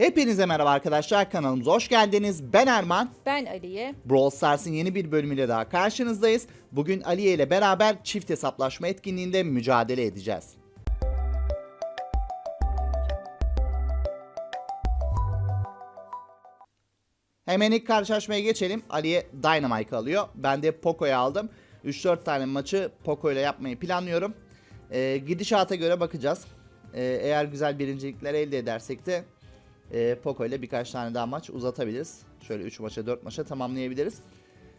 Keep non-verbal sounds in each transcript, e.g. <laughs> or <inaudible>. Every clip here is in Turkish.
Hepinize merhaba arkadaşlar kanalımıza hoş geldiniz. Ben Erman. Ben Ali'ye. Brawl Stars'ın yeni bir bölümüyle daha karşınızdayız. Bugün Aliye ile beraber çift hesaplaşma etkinliğinde mücadele edeceğiz. Hemen ilk karşılaşmaya geçelim. Aliye Dynamite alıyor. Ben de Poco'yu aldım. 3-4 tane maçı Poco ile yapmayı planlıyorum. Ee, gidişata göre bakacağız. Ee, eğer güzel birincilikler elde edersek de e, Poco ile birkaç tane daha maç uzatabiliriz. Şöyle 3 maça 4 maça tamamlayabiliriz.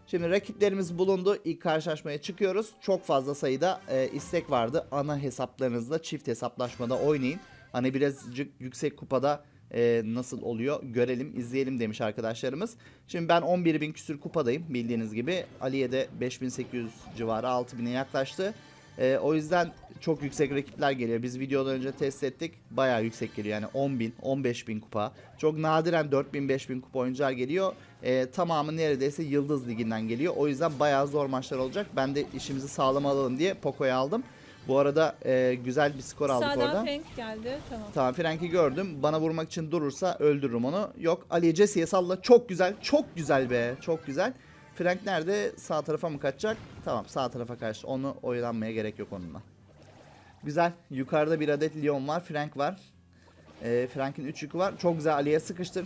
Şimdi rakiplerimiz bulundu. İlk karşılaşmaya çıkıyoruz. Çok fazla sayıda e, istek vardı. Ana hesaplarınızda çift hesaplaşmada oynayın. Hani birazcık yüksek kupada e, nasıl oluyor görelim, izleyelim demiş arkadaşlarımız. Şimdi ben 11.000 küsür kupadayım bildiğiniz gibi. Aliye de 5800 civarı 6000'e yaklaştı. E, o yüzden çok yüksek rakipler geliyor. Biz videodan önce test ettik. Bayağı yüksek geliyor. Yani 10.000, 15.000 kupa. Çok nadiren 4.000, 5.000 kupa oyuncular geliyor. E, tamamı neredeyse Yıldız Ligi'nden geliyor. O yüzden bayağı zor maçlar olacak. Ben de işimizi sağlam alalım diye Poco'yu aldım. Bu arada e, güzel bir skor aldık Sağdan orada. Frank geldi. Tamam. Tamam Frank'i gördüm. Bana vurmak için durursa öldürürüm onu. Yok Ali Jesse'ye salla. Çok güzel. Çok güzel be. Çok güzel. Frank nerede? Sağ tarafa mı kaçacak? Tamam sağ tarafa kaçtı. Onu oyalanmaya gerek yok onunla. Güzel. Yukarıda bir adet Leon var. Frank var. Ee, Frank'in 3 yükü var. Çok güzel Ali'ye sıkıştır.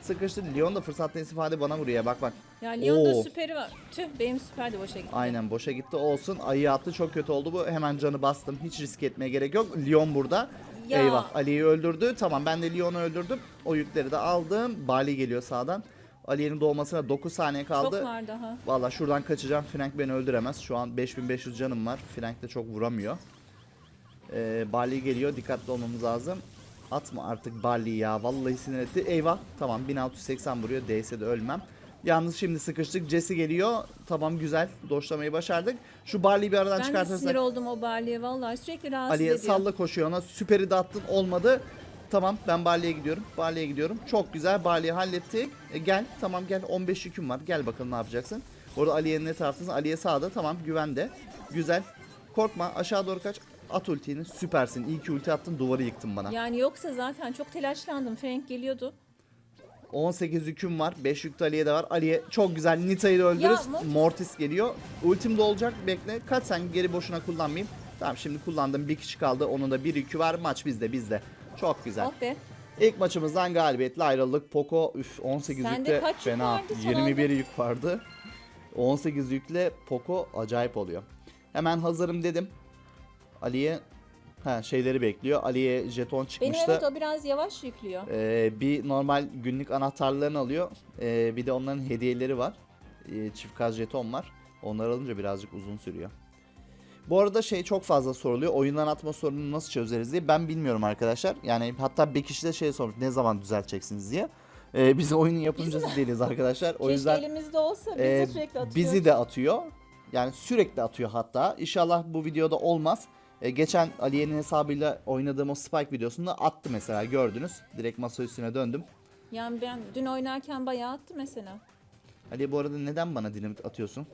Sıkıştır. Leon da fırsattan istifade bana vuruyor. Bak bak. Ya Leon'da Oo. süperi var. Tüh benim süper de boşa gitti. Aynen boşa gitti. Olsun. Ayı attı. Çok kötü oldu bu. Hemen canı bastım. Hiç risk etmeye gerek yok. Leon burada. Ya. Eyvah. Ali'yi öldürdü. Tamam ben de Leon'u öldürdüm. O yükleri de aldım. Bali geliyor sağdan. Ali'nin doğmasına 9 saniye kaldı. Çok var daha. Valla şuradan kaçacağım. Frank beni öldüremez. Şu an 5500 canım var. Frank de çok vuramıyor. Ee, Bali geliyor. Dikkatli olmamız lazım. Atma artık Bali ya. Vallahi sinir etti. Eyvah. Tamam 1680 vuruyor. Değse de ölmem. Yalnız şimdi sıkıştık. Jesse geliyor. Tamam güzel. Doşlamayı başardık. Şu Barley'i bir aradan Ben de sinir çıkartırsak. oldum o Barley'e vallahi sürekli rahatsız Ali'ye ediyor. salla koşuyor ona. Süperi de attın. Olmadı. Tamam ben Barley'e gidiyorum. Barley'e gidiyorum. Çok güzel. Barley'i hallettik. E, gel. Tamam gel. 15 yüküm var. Gel bakalım ne yapacaksın. Orada Ali'ye ne taraftasın? Ali'ye sağda. Tamam güvende. Güzel. Korkma. Aşağı doğru kaç. At ultini. Süpersin. İyi ki ulti attın. Duvarı yıktın bana. Yani yoksa zaten çok telaşlandım. Frank geliyordu. 18 yüküm var. 5 yük de Ali'ye de var. Ali'ye çok güzel. Nita'yı da öldürürüz. Ya, Mortis- Mortis geliyor. Ultim de olacak. Bekle. Kaç sen geri boşuna kullanmayayım. Tamam şimdi kullandım. Bir kişi kaldı. Onun da bir yükü var. Maç bizde bizde. Çok güzel. Oh be. İlk maçımızdan galibiyetle ayrıldık. Poco üf 18 Sende yükle kaç yük fena. vardı son 21 anda? yük vardı. 18 yükle Poco acayip oluyor. Hemen hazırım dedim. Ali'ye ha şeyleri bekliyor. Ali'ye jeton Benim çıkmıştı. evet o biraz yavaş yüklüyor. Ee, bir normal günlük anahtarlarını alıyor. Ee, bir de onların hediyeleri var. Ee, çift kaz jeton var. Onları alınca birazcık uzun sürüyor. Bu arada şey çok fazla soruluyor. Oyundan atma sorununu nasıl çözeriz diye. Ben bilmiyorum arkadaşlar. Yani hatta bir kişi de şey sormuş. Ne zaman düzelteceksiniz diye. Ee, biz oyunun yapımcısı değiliz arkadaşlar. O Keşke yüzden elimizde olsa bizi e, sürekli atıyor. bizi de atıyor. Yani sürekli atıyor hatta. İnşallah bu videoda olmaz. E, geçen Aliye'nin hesabıyla oynadığım o Spike videosunda attı mesela gördünüz. Direkt masa üstüne döndüm. Yani ben dün oynarken bayağı attı mesela. Ali bu arada neden bana dinamit atıyorsun?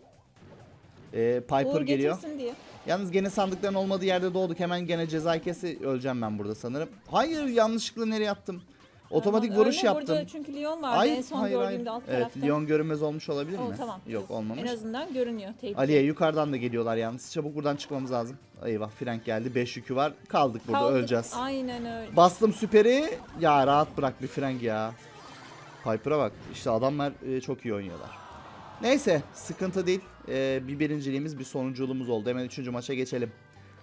E, Piper Uğur geliyor. getirsin diye. Yalnız gene sandıkların olmadığı yerde doğduk. Hemen gene ceza kesi öleceğim ben burada sanırım. Hayır yanlışlıkla nereye attım? Otomatik Tamam, vuruş yaptım. Burada çünkü Leon vardı en son gördüğümde alt Evet, tarafta. Leon görünmez olmuş olabilir O, mi? tamam. Yok olmamış. En azından görünüyor. Tehdit. Aliye yukarıdan da geliyorlar yalnız. Çabuk buradan çıkmamız lazım. Eyvah Frank geldi. 5 yükü var. Kaldık burada Kaldık. öleceğiz. Aynen öyle. Bastım süperi. Ya rahat bırak bir Frank ya. Piper'a bak. İşte adamlar e, çok iyi oynuyorlar. Neyse sıkıntı değil. E, bir birinciliğimiz bir sonunculuğumuz oldu. Hemen üçüncü maça geçelim.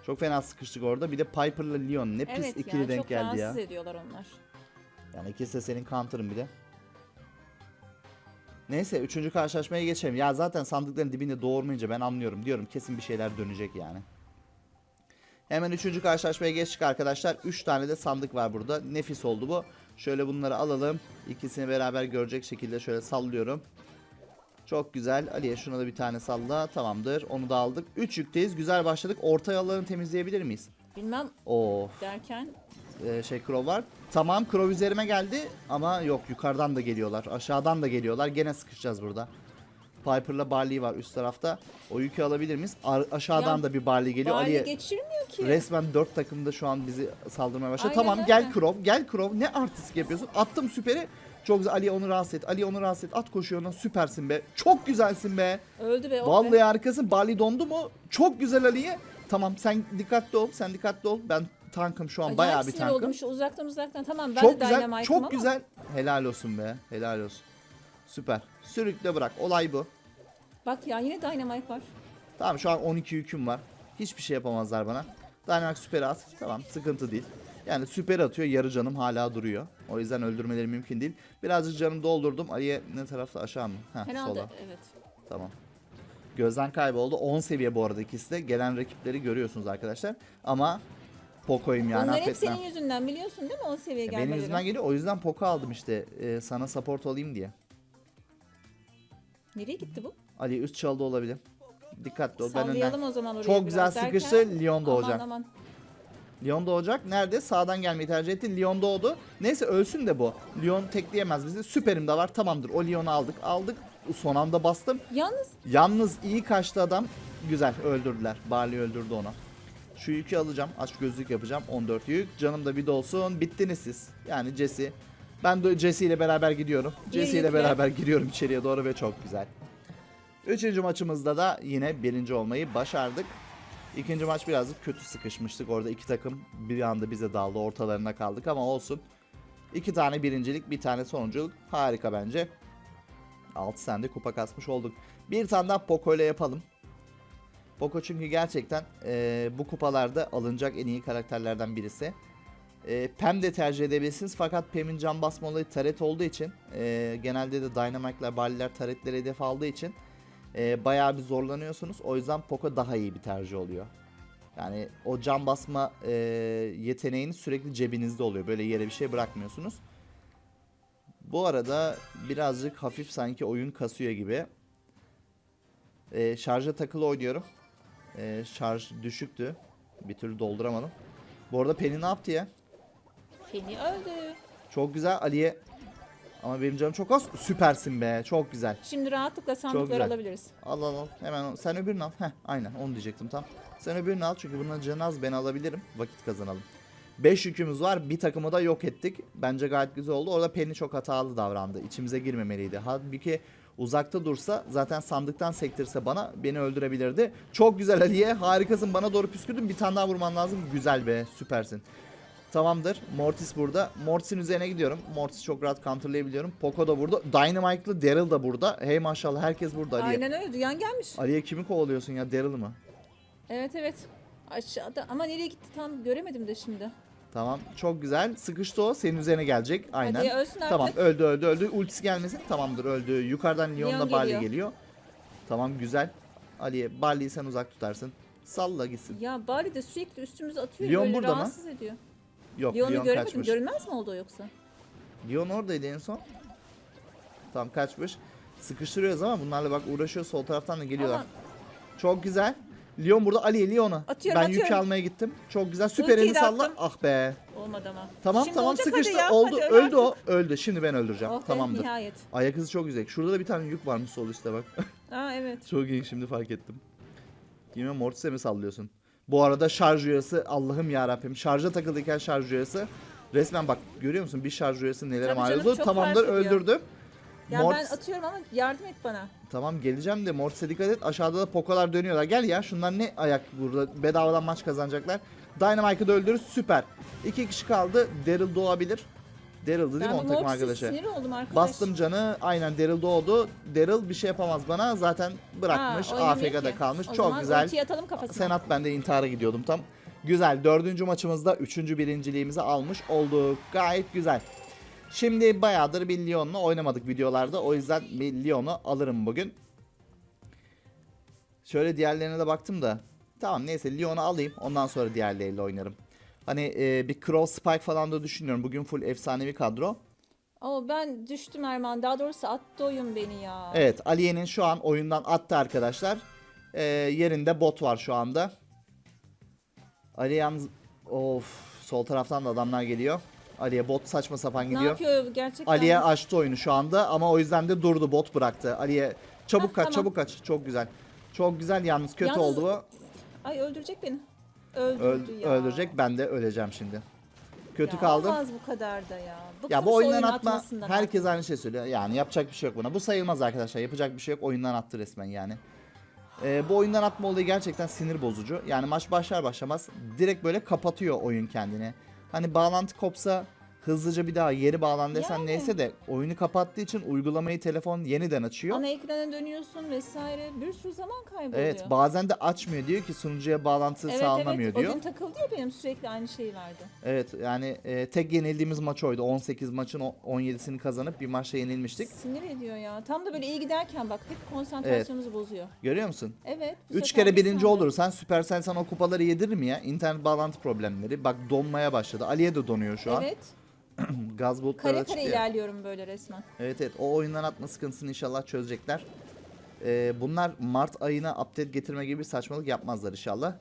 Çok fena sıkıştık orada. Bir de Piper'la Leon ne pis evet ikili ya denk çok geldi ya. ediyorlar onlar. Yani ikisi de senin counter'ın bir de. Neyse üçüncü karşılaşmaya geçelim. Ya zaten sandıkların dibinde doğurmayınca ben anlıyorum. Diyorum kesin bir şeyler dönecek yani. Hemen üçüncü karşılaşmaya geçtik arkadaşlar. Üç tane de sandık var burada. Nefis oldu bu. Şöyle bunları alalım. İkisini beraber görecek şekilde şöyle sallıyorum. Çok güzel. Ali'ye şuna da bir tane salla. Tamamdır. Onu da aldık. Üç yükteyiz. Güzel başladık. Orta yollarını temizleyebilir miyiz? Bilmem Of derken e, şey Crow var. Tamam Crow üzerime geldi ama yok yukarıdan da geliyorlar. Aşağıdan da geliyorlar. Gene sıkışacağız burada. Piper'la Barley var üst tarafta. O yükü alabilir miyiz? Ar- aşağıdan Ya, da bir Barley geliyor. Bari Ali'ye geçirmiyor ki. resmen dört takım da şu an bizi saldırmaya başladı. Aynen tamam öyle. gel Krov, gel Krov. Ne artistik yapıyorsun? Attım süperi. Çok güzel. Ali onu rahatsız et. Ali onu rahatsız et. At koşuyor ona. Süpersin be. Çok güzelsin be. Öldü be. oh be. Vallahi harikasın. Barley dondu mu? Çok güzel Ali'ye. Tamam sen dikkatli ol. Sen dikkatli ol. Ben tankım şu an Acayip bayağı bir tankım. oldum şu uzaktan uzaktan. Tamam ben çok de güzel. Çok ama. güzel. Helal olsun be. Helal olsun. Süper. Sürükle bırak. Olay bu. Bak ya yine Dynamite var. Tamam şu an 12 yüküm var. Hiçbir şey yapamazlar bana. Dynamax süper at. Tamam sıkıntı değil. Yani süper atıyor yarı canım hala duruyor. O yüzden öldürmeleri mümkün değil. Birazcık canımı doldurdum. Ali'ye ne tarafta aşağı mı? Heh, Herhalde sola. evet. Tamam. Gözden kayboldu. 10 seviye bu arada ikisi de. Gelen rakipleri görüyorsunuz arkadaşlar. Ama Poco'yum yani Bunlar hep affetmem. senin yüzünden biliyorsun değil mi o seviyeye gelmeleri? Benim yüzümden geliyor. O yüzden Poco aldım işte. Ee, sana support olayım diye. Nereye gitti bu? Ali üst çaldı olabilir. Dikkatli ol. Ben önden. Sallayalım o zaman oraya Çok güzel biraz derken- sıkıştı. Leon doğacak. Aman aman. Leon doğacak. Nerede? Sağdan gelmeyi tercih etti. Leon doğdu. Neyse ölsün de bu. Leon tekleyemez bizi. Süperim de var. Tamamdır. O Leon'u aldık. Aldık. Son anda bastım. Yalnız Yalnız iyi kaçtı adam. Güzel öldürdüler. Barley öldürdü onu. Şu yükü alacağım. Aç gözlük yapacağım. 14 yük. Canım da bir dolsun. Bittiniz siz. Yani Jesse. Ben de Jesse ile beraber gidiyorum. Jesse ile beraber giriyorum içeriye doğru ve çok güzel. Üçüncü maçımızda da yine birinci olmayı başardık. İkinci maç birazcık kötü sıkışmıştık. Orada iki takım bir anda bize daldı. Ortalarına kaldık ama olsun. İki tane birincilik, bir tane sonunculuk. Harika bence. 6 sende kupa kasmış olduk. Bir tane daha Poco ile yapalım. Poco çünkü gerçekten eee, bu kupalarda alınacak en iyi karakterlerden birisi. Eee, Pem de tercih edebilirsiniz fakat Pem'in can basma olayı taret olduğu için eee, genelde de Dynamite'lar, Barley'ler taretleri hedef aldığı için eee, bayağı bir zorlanıyorsunuz. O yüzden Poco daha iyi bir tercih oluyor. Yani o can basma eee, yeteneğiniz sürekli cebinizde oluyor. Böyle yere bir şey bırakmıyorsunuz. Bu arada birazcık hafif sanki oyun kasıyor gibi. Ee, şarja takılı oynuyorum. Ee, şarj düşüktü. Bir türlü dolduramadım. Bu arada Penny ne yaptı ya? Penny öldü. Çok güzel Ali'ye. Ama benim canım çok az. Süpersin be. Çok güzel. Şimdi rahatlıkla sandıklar güzel. alabiliriz. Al al al. Hemen. Sen öbürünü al. Heh aynen onu diyecektim tam. Sen öbürünü al çünkü bunun canı az ben alabilirim. Vakit kazanalım. 5 yükümüz var. Bir takımı da yok ettik. Bence gayet güzel oldu. Orada Penny çok hatalı davrandı. İçimize girmemeliydi. Halbuki uzakta dursa zaten sandıktan sektirse bana beni öldürebilirdi. Çok güzel Aliye. Harikasın. Bana doğru püskürdün. Bir tane daha vurman lazım. Güzel be. Süpersin. Tamamdır. Mortis burada. Mortis'in üzerine gidiyorum. Mortis çok rahat counterlayabiliyorum. Poco da burada. Dynamite'lı Daryl da burada. Hey maşallah herkes burada Aliye. Aynen öyle. Duyan gelmiş. Aliye kimi kovalıyorsun ya? Daryl'ı mı? Evet evet. Aşağıda ama nereye gitti tam göremedim de şimdi. Tamam. Çok güzel. Sıkıştı o. Senin üzerine gelecek. Aynen. Hadi ölsün artık. Tamam öldü öldü öldü. Ultisi gelmesin. Tamamdır öldü. Yukarıdan Leon'la Leon Barley geliyor. geliyor. Tamam güzel. Aliye Barley'i sen uzak tutarsın. Salla gitsin. Ya bari de sürekli üstümüze atıyor. Leon böyle burada mı? rahatsız ediyor. Yok Leon'u Leon göremedim. kaçmış. Görünmez mi oldu o yoksa? Leon oradaydı en son. Tamam kaçmış. Sıkıştırıyoruz ama bunlarla bak uğraşıyor. Sol taraftan da geliyorlar. Aman. Çok güzel. Leon burada. Ali Leon'u. Atıyorum, ben yük atıyorum. almaya gittim. Çok güzel. Süperini Ultiyi de salla. attım. Ah be. Olmadı ama. Tamam Şimdi tamam olacak sıkıştı. ya, Oldu. hadi öl öldü o. Öldü. Şimdi ben öldüreceğim. Oh be, Tamamdır. nihayet. Ayak hızı çok yüksek. Şurada da bir tane yük varmış sol üstte bak. Aa evet. <laughs> çok iyi şimdi fark ettim. Yine Mortis'e mi sallıyorsun? Bu arada şarj üyesi Allah'ım ya Rabbim. Şarja takılıyken şarj üyesi. Resmen bak görüyor musun bir şarj üyesi nelere Tabii mal canım, oldu. çok Tamamdır fark ediyor. öldürdüm. Ya Mortis- ben atıyorum ama yardım et bana. Tamam geleceğim de Mortis'e dikkat et. Aşağıda da Poco'lar dönüyorlar. Gel ya şunlar ne ayak burada. Bedavadan maç kazanacaklar. Dynamite'ı da öldürürüz. Süper. İki kişi kaldı. Daryl doğabilir. Daryl'dı değil mi onun takım arkadaşı? sinir oldum arkadaş. Bastım canı. Aynen Daryl doğdu. Daryl bir şey yapamaz bana. Zaten bırakmış. Ha, AFK'da kalmış. O Çok zaman güzel. ultiyi atalım kafasına. Sen at ben de intihara gidiyordum tam. Güzel. Dördüncü maçımızda üçüncü birinciliğimizi almış olduk. Gayet güzel. Şimdi bayağıdır bir Lyon'la oynamadık videolarda. O yüzden bir Lyon'u alırım bugün. Şöyle diğerlerine de baktım da. Tamam neyse Lyon'u alayım. Ondan sonra diğerleriyle oynarım. Hani e, bir Crow Spike falan da düşünüyorum. Bugün full efsanevi kadro. Ama ben düştüm Erman. Daha doğrusu attı oyun beni ya. Evet Aliye'nin şu an oyundan attı arkadaşlar. Ee, yerinde bot var şu anda. Ali yalnız... Of sol taraftan da adamlar geliyor. Aliye bot saçma sapan Ne gidiyor. yapıyor gerçekten? Aliye açtı oyunu şu anda ama o yüzden de durdu bot bıraktı. Aliye Çabuk Hah, kaç, tamam. çabuk kaç. Çok güzel. Çok güzel yalnız kötü Yalnız- oldu bu. Ay öldürecek beni. Öldürdü Öl- ya. öldürecek ben de öleceğim şimdi. Kötü Ya kaldım. Olmaz bu kadar da ya. Bıktım Ya bu oyundan oyun atma herkes aynı şey söylüyor. Yani yapacak bir şey yok buna. Bu sayılmaz arkadaşlar. Yapacak bir şey yok. Oyundan attı resmen yani. Ee, bu oyundan atma olayı gerçekten sinir bozucu. Yani maç başlar başlamaz direkt böyle kapatıyor oyun kendini. Hani bağlantı kopsa hızlıca bir daha yeri bağlan desen Yani. neyse de oyunu kapattığı için uygulamayı telefon yeniden açıyor. Ana ekrana dönüyorsun vesaire. Bir sürü zaman kayboluyor. Evet bazen de açmıyor diyor ki sunucuya bağlantı evet, sağlanamıyor evet. diyor. O gün takıldı ya benim sürekli aynı şeyi verdi. Evet yani e, tek yenildiğimiz maç oydu. 18 maçın o- 17'sini kazanıp bir maçta yenilmiştik. Sinir ediyor ya. Tam da böyle iyi giderken bak hep konsantrasyonumuzu bozuyor. Görüyor musun? Evet. bu 3 sefer kere bir birinci saniye. olursan Supercell sana o kupaları yedirir mi ya? İnternet bağlantı problemleri. Bak donmaya başladı. Ali'ye de donuyor şu an. Evet. <clears throat> Gaz bulutları Kare da kare ilerliyorum böyle resmen. Evet evet o oyundan atma sıkıntısını inşallah çözecekler. Ee, bunlar Mart ayına update getirme gibi bir saçmalık yapmazlar inşallah.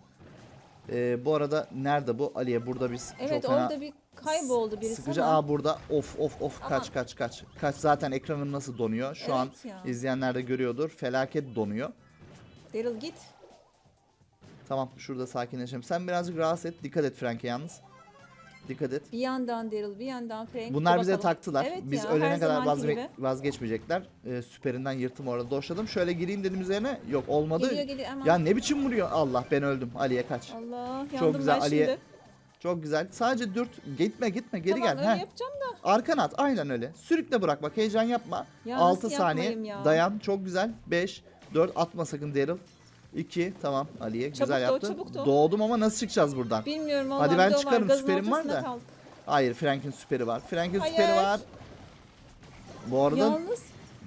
Ee, bu arada nerede bu? Ali'ye burada biz Evet çok fena orada bir kayboldu birisi sıkıcı. ama. Aa burada of of of kaç Aman. kaç kaç. Kaç zaten ekranım nasıl donuyor. Şu an Evet ya. izleyenler de görüyordur. Felaket donuyor. Daryl git. Tamam şurada sakinleşelim. Sen birazcık rahatsız et. Dikkat et Frank'e yalnız. Dikkat et. Bir yandan Daryl bir yandan Frank. Bunlar Dur bize bakalım. taktılar. Evet Biz ya, ölene her kadar zamanki vazge- gibi. vazgeçmeyecekler. Ee, süperinden yırttım orada doşladım. Şöyle gireyim dedim üzerine. Yok olmadı. Geliyor geliyor. Ya ne biçim vuruyor? Allah ben öldüm. Ali'ye kaç. Allah yandım Çok güzel ben Ali'ye. şimdi. Çok güzel. Sadece dürt. Gitme gitme geri tamam, gel. öyle Heh. yapacağım da. Arkana at. Aynen öyle. Sürükle bırak bak. Heyecan yapma. Ya 6 nasıl saniye. yapmayayım ya? Dayan. Çok güzel. 5 4 atma sakın Daryl. 2 tamam Ali'ye güzel doğ, yaptın. çabuk doğ. Doğdum ama nasıl çıkacağız buradan? Bilmiyorum vallahi Hadi ben de çıkarım, Var. Süperim var da. kaldık. Hayır Frank'in süperi var. Frank'in Hayır. süperi var. Bu arada Yalnız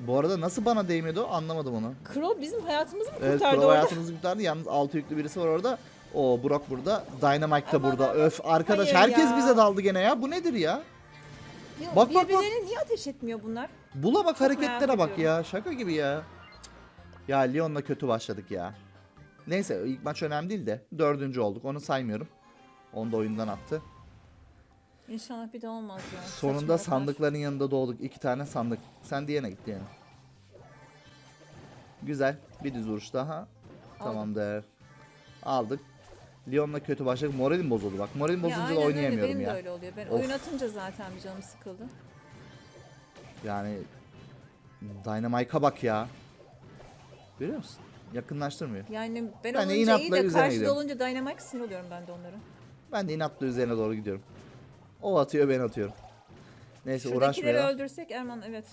bu arada nasıl bana değmedi o anlamadım onu. Crow bizim hayatımızı mı Evet kurtardı Pro orada? hayatımızı kurtardı. Yalnız altı yüklü birisi var orada. O Brock burada. Dynamite da Aman burada. aman. Öf arkadaş Hayır herkes ya. bize daldı gene ya. Bu nedir ya? Ya, Bak, bak, bak. niye ateş etmiyor bunlar? Bula bak hareketlere bak ya. Şaka gibi ya. Ya Leon'la kötü başladık ya. Neyse ilk maç önemli değil de. Dördüncü olduk. Onu saymıyorum. Onu da oyundan attı. İnşallah bir de olmaz ya. Sonunda Saçmalıklar. sandıkların yanında doğduk. İki tane sandık. Sen diğerine git diğerine. Güzel. Bir düz vuruş daha. Tamamdır. Aldık. Leon'la kötü başladık. Moralim bozuldu bak. Moralim Ya bozunca da aynen öyle, oynayamıyorum benim ya. de öyle oluyor. Ben Of. oyun atınca zaten bir canım sıkıldı. Yani Dynamite'a bak ya. Görüyor musun? Yakınlaştırmıyor. Yani ben, Ben de olunca iyi inatla de karşıda gidiyorum. olunca Dynamite sinir oluyorum ben de onlara. Ben de inatla üzerine doğru gidiyorum. O atıyor ben atıyorum. Neyse Şuradakileri uğraşmıyor. öldürsek Erman evet.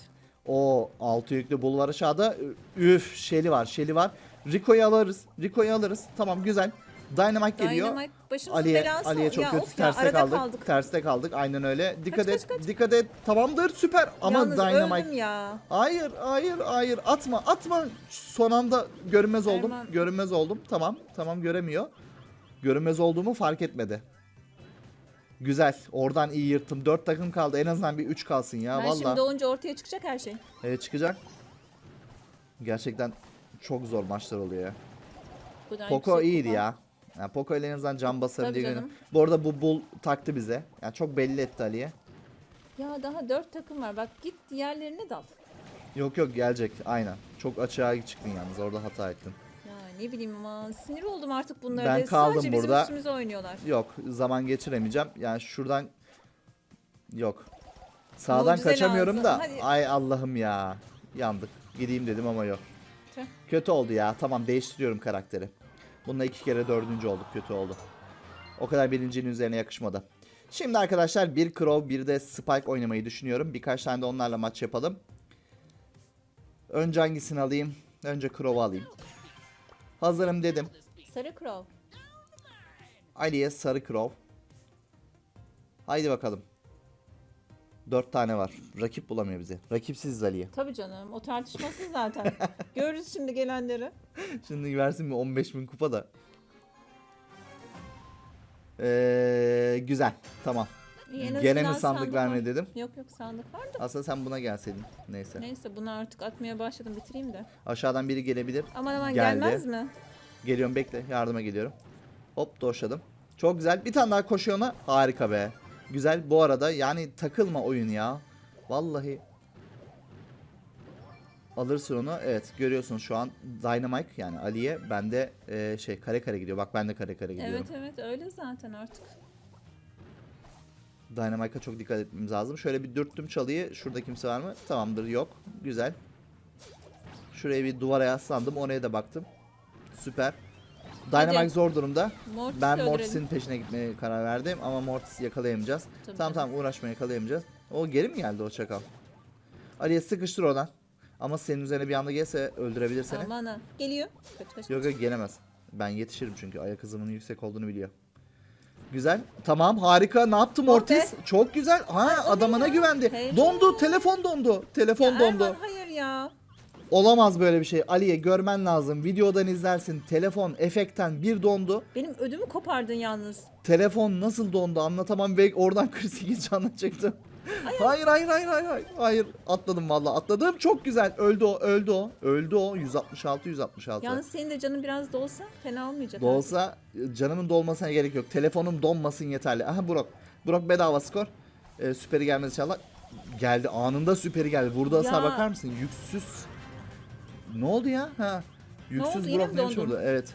O altı yüklü bul var aşağıda. Üf Shelly var Shelly var. Rico'yu alırız. Rico'yu alırız. Tamam güzel. Dynamite geliyor. Dynamite başımızın Ali'ye belası Ali'ye çok ya kötü of ya, terste arada kaldık. kaldık. Terste kaldık. Aynen öyle. Dikkat kaç, et. kaç. Dikkat et. Tamamdır. Süper. Ama Yalnız Dynamite öldüm ya. Hayır, hayır, hayır. Atma, atma. Son anda görünmez oldum. Erman. Görünmez oldum. Tamam, tamam göremiyor. Görünmez olduğumu fark etmedi. Güzel. Oradan iyi yırttım. 4 takım kaldı. En azından bir 3 kalsın ya. ben Valla. şimdi olunca ortaya çıkacak her şey. Evet çıkacak. Gerçekten çok zor maçlar oluyor ya. Poco yüksek iyiydi ya. Yani Poco ile en azından can basarım Tabii diye canım. görüyorum. Bu arada bu bull taktı bize. Yani çok belli etti Ali'ye. Ya daha dört takım var. Bak git diğerlerine dal. Yok yok gelecek aynen. Çok açığa çıktın yalnız orada hata ettin. Ya ne bileyim ama sinir oldum artık bunlara. Ben da. kaldım Sadece bizim burada. üstümüze oynuyorlar. Yok zaman geçiremeyeceğim. Yani şuradan yok. Sağdan Mucize kaçamıyorum lazım. da. Hadi. Ay Allah'ım ya. Yandık. Gideyim dedim ama yok. Tüh. Kötü oldu ya. Tamam değiştiriyorum karakteri. Bununla iki kere dördüncü olduk. Kötü oldu. O kadar birincinin üzerine yakışmadı. Şimdi arkadaşlar bir Crow bir de Spike oynamayı düşünüyorum. Birkaç tane de onlarla maç yapalım. Önce hangisini alayım? Önce Crow'u alayım. Hazırım dedim. Sarı Crow. Ali'ye sarı Crow. Haydi bakalım. Dört tane var. Rakip bulamıyor bizi. Rakipsiz Ali'ye. Tabii canım o tartışmasız zaten. <laughs> Görürüz şimdi gelenleri. Şimdi versin mi 15 bin kupa da. Ee, güzel. Tamam. İyi, en Gene mi sandık verme var. dedim. Yok yok sandık var da. Aslında sen buna gelseydin. Neyse. Neyse bunu artık atmaya başladım bitireyim de. Aşağıdan biri gelebilir. Aman aman Geldi. gelmez mi? Geliyorum bekle. Yardıma geliyorum. Hop doşladım. Çok güzel. Bir tane daha koşuyor ona. Harika be. Güzel. Bu arada yani takılma oyun ya. Vallahi. Alırsın onu. Evet görüyorsun şu an Dynamite yani Ali'ye bende e, şey kare kare gidiyor. Bak ben de kare kare gidiyorum. Evet evet öyle zaten artık. Dynamite'a çok dikkat etmemiz lazım. Şöyle bir dürttüm çalıyı. Şurada kimse var mı? Tamamdır yok. Güzel. Şuraya bir duvara yaslandım. Oraya da baktım. Süper. Dynamite Hadi. zor durumda. Mortis'i Ben öldürelim. Mortis'in peşine gitmeye karar verdim ama Mortis'i yakalayamayacağız. Tabii, tamam tamam uğraşma yakalayamayacağız. O geri mi geldi o çakal? Ali'ye sıkıştır oradan. Ama senin üzerine bir anda gelse öldürebilir seni. Aman ha. Geliyor. Kaç kaç. Yok yok gelemez. Ben yetişirim çünkü ayak hızımın yüksek olduğunu biliyor. Güzel. Tamam harika. Ne yaptı Mortis? Çok güzel. Ha adamına güvendi. Helal. Dondu. Telefon dondu. Telefon Ya dondu. Erman, hayır ya. Olamaz böyle bir şey. Ali'ye görmen lazım. Videodan izlersin. Telefon efekten bir dondu. Benim ödümü kopardın yalnız. Telefon nasıl dondu anlatamam ve oradan <laughs> 48 canlı çıktı. Hayır hayır hayır hayır hayır. Hayır atladım valla atladım. Çok güzel. Öldü o öldü o. Öldü o 166 166. Yalnız senin de canın biraz da olsa fena olmayacak. Dolsa canımın dolmasına gerek yok. Telefonum donmasın yeterli. Aha Burak. Burak bedava skor. Ee, süperi gelmez inşallah. Geldi anında süperi geldi. Burada hasar bakar mısın? Yüksüz. Ne oldu ya? Ha. Yüksüz oldu? Yine Burak mi neymiş dondun? orada? Evet.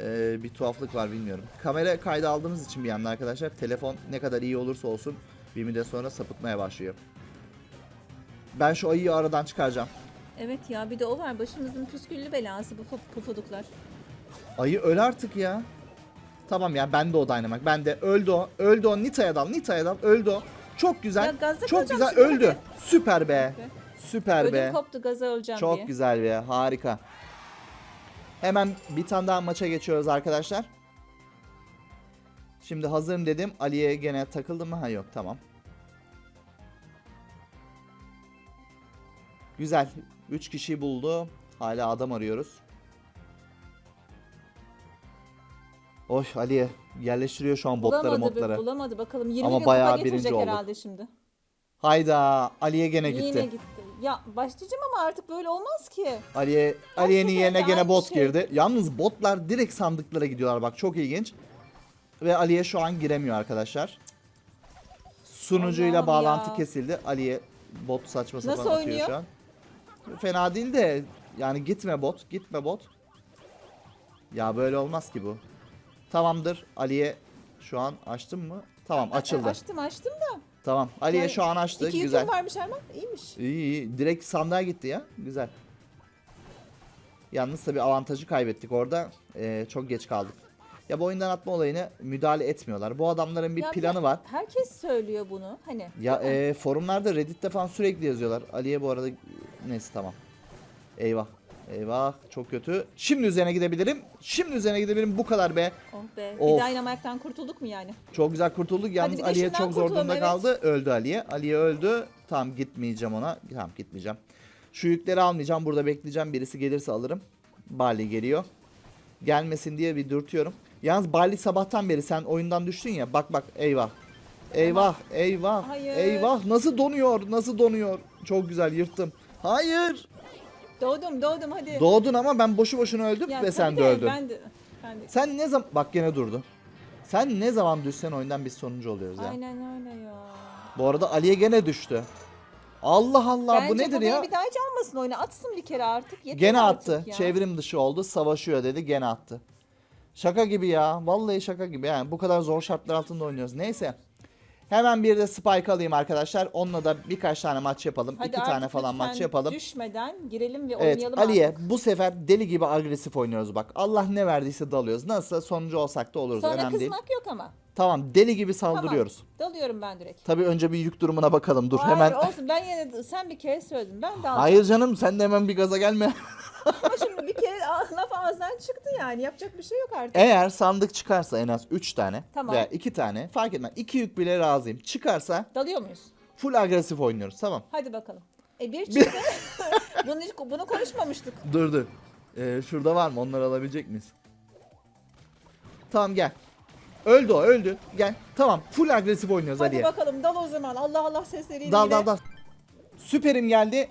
Ee, bir tuhaflık var bilmiyorum. Kamera kaydı aldığımız için bir yanda arkadaşlar telefon ne kadar iyi olursa olsun bir müddet sonra sapıtmaya başlıyor. Ben şu ayıyı aradan çıkaracağım. Evet ya bir de o var başımızın püsküllü belası bu pu- pufuduklar. Ayı öl artık ya. Tamam ya bende o Dynamite. Bende öldü o. Öldü o. Nita'ya dal. Nita'ya dal. Öldü o. Çok güzel. Ya gazda Çok kalacağım güzel şimdi, öldü. hadi. Süper be. Be. Süper be. Ödüm koptu gaza öleceğim Çok diye. güzel be. Harika. Hemen bir tane daha maça geçiyoruz arkadaşlar. Şimdi hazırım dedim. Ali'ye gene takıldı mı? Ha yok tamam. Güzel. 3 kişi buldu. Hala adam arıyoruz. Oy Ali'ye yerleştiriyor şu an botları bulamadı, modları. be, bulamadı bakalım 20 Ama bayağı birinci olduk. herhalde şimdi. Hayda Ali'ye gene gitti. Yine gitti. Ya başlayacağım ama artık böyle olmaz ki. Aliye Aliye'nin sefer yerine de gene bot şey. girdi. Yalnız botlar direkt sandıklara gidiyorlar bak çok ilginç. Ve Aliye şu an giremiyor arkadaşlar. Sunucuyla Allah'ım bağlantı ya. kesildi. Aliye bot saçma sapan Nasıl atıyor oynuyor? şu an. Fena değil de yani gitme bot, gitme bot. Ya böyle olmaz ki bu. Tamamdır. Aliye şu an açtın mı? Tamam açıldı. Açtım açtım da. Tamam. Aliye Yani şu an açtı. İki Güzel. yüküm varmış Erman. İyiymiş. İyi iyi. Direkt sandığa gitti ya. Güzel. Yalnız tabii avantajı kaybettik orada. Ee, çok geç kaldık. Ya bu oyundan atma olayını müdahale etmiyorlar. Bu adamların bir Ya planı var. Herkes söylüyor bunu. Hani. Ya e, forumlarda Reddit'te falan sürekli yazıyorlar. Ali'ye bu arada neyse tamam. Eyvah. Eyvah çok kötü. Şimdi üzerine gidebilirim. Şimdi üzerine gidebilirim. Bu kadar be. Oh be. Of. Bir Dynamite'dan kurtulduk mu yani? Çok güzel kurtulduk. Yalnız Aliye çok zor durumda evet. kaldı. Öldü Aliye. Aliye öldü. Tamam gitmeyeceğim ona. Tamam gitmeyeceğim. Şu yükleri almayacağım. Burada bekleyeceğim. Birisi gelirse alırım. Barley geliyor. Gelmesin diye bir dürtüyorum. Yalnız Barley sabahtan beri sen oyundan düştün ya. Bak bak eyvah. Eyvah, eyvah, Hayır. eyvah. Nasıl donuyor? Nasıl donuyor? Çok güzel yırttım. Hayır. Doğdum doğdum hadi. Doğdun ama ben boşu boşuna öldüm Ya ve sen tabii de öldün. Ben de. Ben de. Sen ne zaman... Bak gene durdu. Sen ne zaman düşsen oyundan biz sonuncu oluyoruz ya. Aynen öyle ya. Bu arada Ali'ye gene düştü. Allah Allah bu Bence nedir beni ya? bir daha hiç almasın oyunu. Atsın bir kere artık. Yeter Gene artık attı. ya. Çevrim dışı oldu. Savaşıyor dedi. Gene attı. Şaka gibi ya. Vallahi şaka gibi. Yani bu kadar zor şartlar altında oynuyoruz. Neyse. Hemen bir de Spike alayım arkadaşlar. Onunla da birkaç tane maç yapalım. Hadi İki artık tane falan lütfen maç yapalım. Düşmeden girelim ve Evet oynayalım Aliye artık. bu sefer deli gibi agresif oynuyoruz bak. Allah ne verdiyse dalıyoruz. Nasılsa sonucu olsak da oluruz. Sonra Önemli değil. kızmak yok ama. Tamam deli gibi saldırıyoruz. Dalıyorum ben direkt. Tabii önce bir yük durumuna bakalım. Dur Hayır hemen. olsun ben yine de- sen bir kere söyledin. Ben de. Hayır canım sen de hemen bir gaza gelme. <laughs> Ama şimdi bir kere a- laf ağızdan çıktı yani. Yapacak bir şey yok artık. Eğer sandık çıkarsa en az 3 tane Tamam. veya 2 tane fark etmez. 2 yük bile razıyım. Çıkarsa Dalıyor muyuz? full agresif oynuyoruz tamam. Hadi bakalım. E bir <laughs> çıktı. <laughs> bunu, hiç, bunu konuşmamıştık. Dur dur. Ee, şurada var mı? Onları alabilecek miyiz? Tamam gel. Öldü o öldü. Gel. Tamam full agresif oynuyoruz Hadi Aliye. bakalım dal o zaman. Allah Allah sesleriyle. Dal dal dal. Süperim geldi.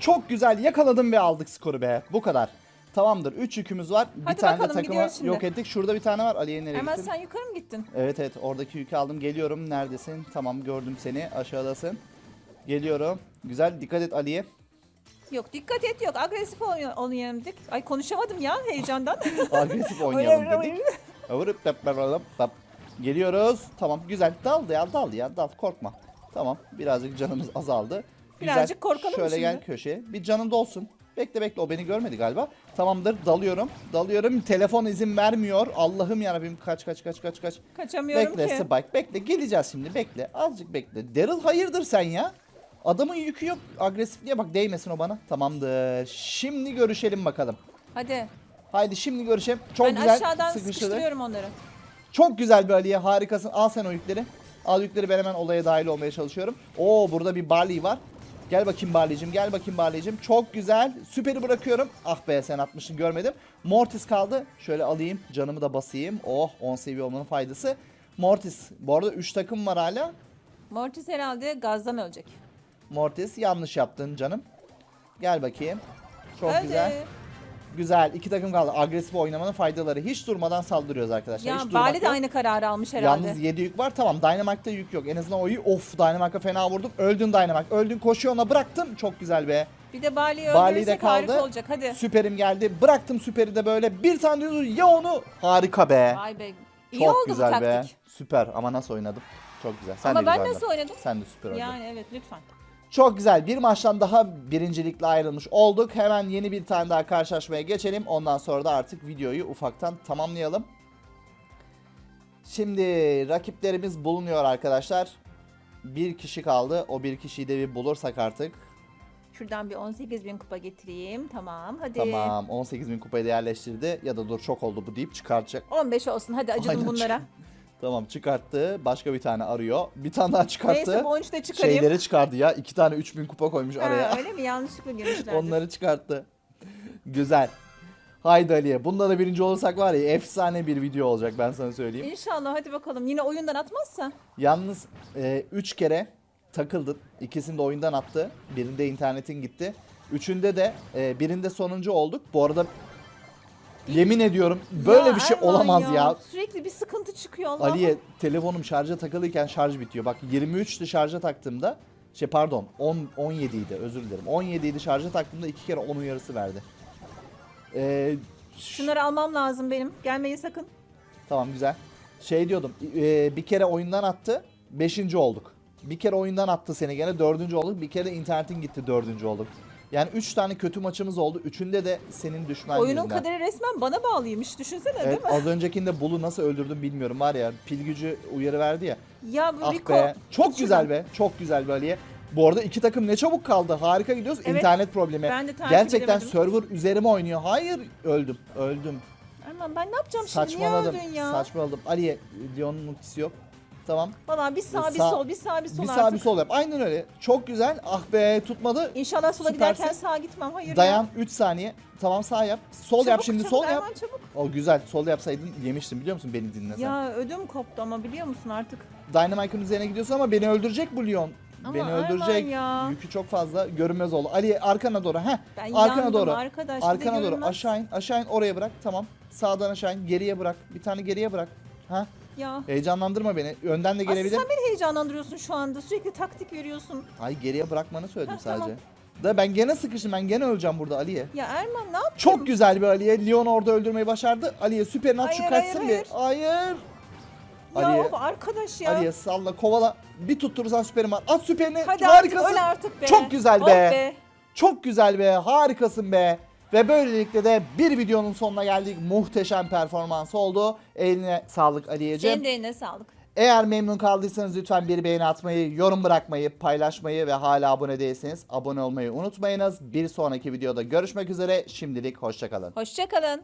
Çok güzel yakaladım ve aldık skoru be. Bu kadar. Tamamdır. 3 yükümüz var. Bir Hadi tane bakalım, takımı gidiyoruz şimdi. yok ettik. Şurada bir tane var. Aliye nereye Hemen gittin? sen yukarı mı gittin? Evet evet oradaki yükü aldım. Geliyorum. Neredesin? Tamam gördüm seni. Aşağıdasın. Geliyorum. Güzel. Dikkat et Ali'ye. Yok dikkat et yok. Agresif ol- oynayalım dedik. Ay konuşamadım ya heyecandan. Agresif oynayalım <laughs> dedik. Vurup tap tap tap tap. Geliyoruz. Tamam güzel. Dal ya dal ya dal korkma. Tamam birazcık canımız azaldı. Güzel. Birazcık korkalım Şöyle gel köşeye. Bir canım da olsun. Bekle bekle o beni görmedi galiba. Tamamdır dalıyorum. Dalıyorum. Telefon izin vermiyor. Allah'ım yarabbim kaç kaç kaç kaç kaç. Kaçamıyorum Bekle ki. Spike bekle geleceğiz şimdi bekle. Azıcık bekle. Daryl hayırdır sen ya? Adamın yükü yok. Agresifliğe bak değmesin o bana. Tamamdır. Şimdi görüşelim bakalım. Hadi. Haydi şimdi görüşelim. Çok ben güzel aşağıdan sıkıştırıyorum onları. Çok güzel bir Aliye harikasın. Al sen o yükleri. Al yükleri ben hemen olaya dahil olmaya çalışıyorum. Oo burada bir Barley var. Gel bakayım Barley'cim gel bakayım Barley'cim. Çok güzel. Süperi bırakıyorum. Ah be sen atmışsın görmedim. Mortis kaldı. Şöyle alayım canımı da basayım. Oh 10 seviye olmanın faydası. Mortis. Bu arada 3 takım var hala. Mortis herhalde gazdan ölecek. Mortis yanlış yaptın canım. Gel bakayım. Çok Hadi. güzel. Güzel. İki takım kaldı. Agresif oynamanın faydaları. Hiç durmadan saldırıyoruz arkadaşlar. Ya Hiç durmak Bali de yok. aynı kararı almış herhalde. Yalnız 7 yük var. Tamam Dynamite'da yük yok. En azından o yük. Of Dynamite'a fena vurdum. Öldün Dynamite. Öldün koşuyor ona bıraktım. Çok güzel be. Bir de Bali'yi Bali de öldürürsek kaldı. harika olacak. Hadi. Süperim geldi. Bıraktım süperi de böyle. Bir tane diyoruz ya onu. Harika be. Vay be. İyi Çok oldu güzel bu taktik. be. Süper ama nasıl oynadım? Çok güzel. Sen Ama de ben güzel nasıl oynadım? Sen de süper oynadın. Yani evet lütfen. Çok güzel. Bir maçtan daha birincilikle ayrılmış olduk. Hemen yeni bir tane daha karşılaşmaya geçelim. Ondan sonra da artık videoyu ufaktan tamamlayalım. Şimdi rakiplerimiz bulunuyor arkadaşlar. Bir kişi kaldı. O bir kişiyi de bir bulursak artık. Şuradan bir 18 bin kupa getireyim. Tamam hadi. Tamam 18 bin kupayı da yerleştirdi. Ya da dur çok oldu bu deyip çıkartacak. 15 olsun hadi acıdım Aynen, bunlara. <laughs> Tamam çıkarttı. Başka bir tane arıyor. Bir tane daha çıkarttı. Neyse 13 de çıkarayım. Şeyleri çıkardı ya. iki tane 3000 kupa koymuş Ha, araya. öyle mi? Yanlışlıkla girmişlerdir. Onları çıkarttı. Güzel. Haydi Ali'ye. Bunda da birinci olursak var ya efsane bir video olacak ben sana söyleyeyim. İnşallah hadi bakalım. Yine oyundan atmazsa. Yalnız 3 kere takıldın. İkisini de oyundan attı. Birinde internetin gitti. Üçünde de e, birinde sonuncu olduk. Bu arada yemin ediyorum böyle bir şey Erman olamaz ya. Sürekli bir sıkıntı çıkıyor Allah'ım. Ali'ye telefonum şarja takılıyken şarj bitiyor. Bak 23'tü şarja taktığımda şey pardon 10 17 idi özür dilerim. 17 idi şarja taktığımda iki kere 10 uyarısı verdi. Ee, Şunları almam lazım benim. Gelmeyin sakın. Tamam güzel. Şey diyordum e, bir kere oyundan attı beşinci olduk. Bir kere oyundan attı seni gene dördüncü olduk. Bir kere internetin gitti dördüncü olduk. Yani üç tane kötü maçımız oldu. Üçünde de senin düşman Oyunun yüzünden. kaderi resmen bana bağlıymış. Düşünsene Evet değil mi? az öncekinde Bulu nasıl öldürdüm bilmiyorum var ya pil gücü uyarı verdi ya. Ya bu Ah Rico. be çok git güzel be çok güzel be Ali'ye. Bu arada iki takım ne çabuk kaldı. Harika gidiyoruz. Evet, İnternet problemi. ben de Gerçekten edemedim. server üzerime oynuyor. Hayır öldüm. Öldüm. Erman ben ne yapacağım şimdi? Saçmaladım. Niye öldün ya? Saçmaladım. Ali'ye Leon'un ultisi yok. Tamam. Valla bir sağ, bir Sağ- sol, bir sağ bir sol bir artık. sağ bir sol yap. Aynen öyle. Çok güzel. Ah be tutmadı. İnşallah sola Süpersin. giderken sağa gitmem. Hayır Dayan ya. 3 saniye. Tamam sağ yap. Sol yap Çabuk, şimdi çabuk, sol yap. Çabuk. O güzel. Sol yapsaydın yemiştin biliyor musun beni dinlesen. Ya ödüm koptu ama biliyor musun artık? Dynamite'ın üzerine gidiyorsun ama beni öldürecek bu Leon. Ama beni öldürecek. ya. Yükü çok fazla. Görünmez oldu. Ali arkana doğru. Heh. Ben arkana yandım doğru. arkadaş. Arkana doğru. görünmez. Aşağı in. Aşağı in. Oraya bırak. Tamam. Sağdan aşağı in. Geriye bırak. Bir tane geriye bırak. Ha? Ya. Heyecanlandırma beni. Önden de gelebilir. sen beni heyecanlandırıyorsun şu anda. Sürekli taktik veriyorsun. Ay geriye bırakmanı söyledim Heh, sadece. tamam. Da ben gene sıkıştım. Ben gene öleceğim burada Ali'ye. Ya Erman ne yap? Çok güzel bir Ali'ye. Leon orada öldürmeyi başardı. Ali'ye süperini at şu Hayır, kaçsın hayır, bir. Hayır. Ya Ali'ye- arkadaş ya. Ali'ye salla kovala. Bir tutturursan süperim var. At süperini. Hadi Harikasın. artık öl artık be. Çok güzel Oh be. Çok güzel be. Harikasın be. Ve böylelikle de bir videonun sonuna geldik. Muhteşem performans oldu. Eline sağlık Aliye'ciğim. Senin de eline sağlık. Eğer memnun kaldıysanız lütfen bir beğeni atmayı, yorum bırakmayı, paylaşmayı ve hala abone değilseniz abone olmayı unutmayınız. Bir sonraki videoda görüşmek üzere. Şimdilik hoşçakalın. Hoşçakalın.